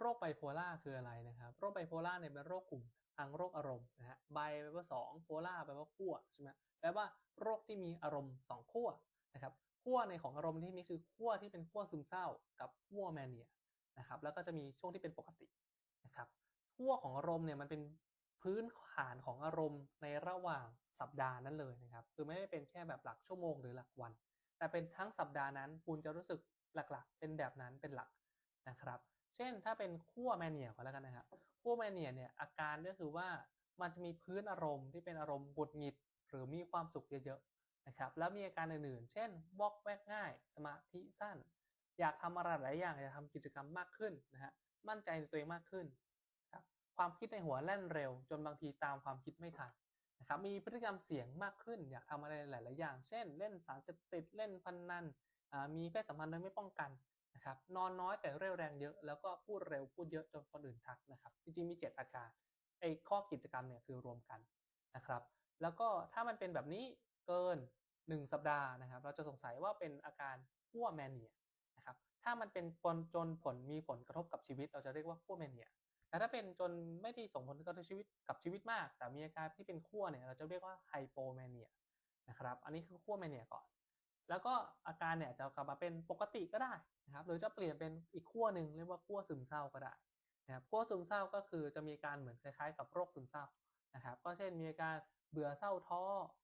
โรคไบโพล่าคืออะไรนะครับ โรคไบโพล่าเนี่ยเป็นโรคกลุ่มทางโรคอารมณ์นะฮะไบแปลว่าสองโพล่าแปลว่าขั้วใช่ไหมแปลว่าโรคที่มีอารมณ์สองขั้วนะครับขั้วในของอารมณ์ที่นี่คือขั้วที่เป็นขั้วซึมเศร้า กับขั้วแมเนียนะครับแล้วก็จะมีช่วงที่เป็นปกตินะครับขั้วของอารมณ์เนี่ยมันเป็นพื้นฐานของอารมณ์ในระหว่างสัปดาห์นั้นเลยนะครับคือไม่ได้เป็นแค่แบบหลักชั่วโมงหรือหลักวัน แต่เป็นทั้งสัปดาห์นั้นคุณจะรู้สึกหลักๆ เป็นแบบนั้นเป็นหลักนะครับ เช่นถ้าเป็นขั้วแมเนียก็แล้วกันนะครับขั้วแมเนียเนี่ยอาการก็คือว่ามันจะมีพื้นอารมณ์ที่เป็นอารมณ์บุดหงิดหรือมีความสุขเยอะๆนะครับแล้วมีอาการอื่นๆ เช่นวอกแวกง่าย สมาธิสั้น อยากทำอะไรหลายอย่างอยากทำกิจกรรมมากขึ้นนะฮะมั่นใจในตัวเองมากขึ้นครับความคิดในหัวแล่นเร็ว จนบางทีตามความคิดไม่ทันนะครับมีพฤติกรรมเสี่ยงมากขึ้น อยากทำอะไรหลาย ๆ อย่าง เช่น เล่นสารเสพติดเล่นพนนันมีเพศสัมพันธ์โดยไม่ป้องกัน นะครับนอนน้อยแต่เร็วแรงเยอะแล้วก็พูดเร็วพูดเยอะจนคนอื่นทักนะครับ จริงๆมี 7 อาการไอ้ข้อกิจกรรมเนี่ยคือรวมกันนะครับ แล้วก็ถ้ามันเป็นแบบนี้เกิน 1 สัปดาห์นะครับ เราจะสงสัยว่าเป็นอาการขั้วแมเนียนะครับถ้ามันเป็นปนจนผลมีผลกระทบกับชีวิต เราจะเรียกว่าขั้วแมเนียแต่ถ้าเป็นจนไม่ได้ส่งผลกระทบชีวิตกับชีวิตมาก แต่มีอาการที่เป็นขั้วเนี่ยเราจะเรียกว่าไฮโปแมเนียนะครับอันนี้คือขั้วแมเนียก่อน แล้วก็อาการเนี่ยจะกลับมาเป็นปกติก็ได้นะครับ หรือจะเปลี่ยนเป็นอีกขั้วหนึ่งเรียกว่าขั้วซึมเศร้าก็ได้นะครับขั้วซึมเศร้าก็คือจะมีการเหมือนคล้ายๆ กับโรคซึมเศร้านะครับ ก็เช่นมีอาการเบื่อเศร้าท้อ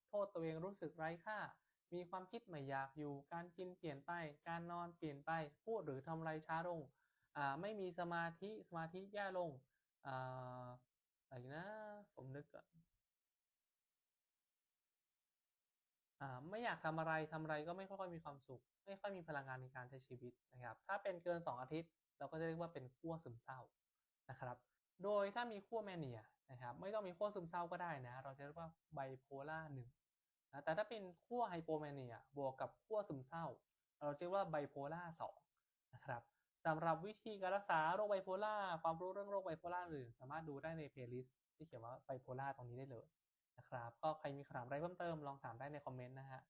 โทษตัวเองรู้สึกไร้ค่า มีความคิดไม่อยากอยู่ การกินเปลี่ยนไป การนอนเปลี่ยนไป พูดหรือทำอะไรช้าลงอ่าไม่มีสมาธิ สมาธิแย่ลงอ่าอะไรนะ ผมนึกก่อน ไม่อยากทำอะไรทำอะไรก็ไม่ค่อยมีความสุข ไม่ค่อยมีพลังงานในการใช้ชีวิตนะครับ ถ้าเป็นเกิน 2 อาทิตย์ เราก็จะเรียกว่าเป็นขั้วซึมเศร้านะครับ โดยถ้ามีขั้วแมเนียนะครับ ไม่ต้องมีขั้วซึมเศร้าก็ได้นะ เราจะเรียกว่าไบโพล่าหนึ่งนะแต่ถ้าเป็นขั้วไฮโปแมเนียบวกกับขั้วซึมเศร้า เราจะเรียกว่าไบโพล่าสองนะครับสำหรับวิธีการรักษาโรคไบโพล่าความรู้เรื่องโรคไบโพล่าอื่นสามารถดูได้ในเพลย์ลิสต์ที่เขียนว่าไบโพล่าตรงนี้ได้เลย นะครับ ก็ใครมีคำถามอะไรเพิ่มเติมลองถามได้ในคอมเมนต์นะฮะ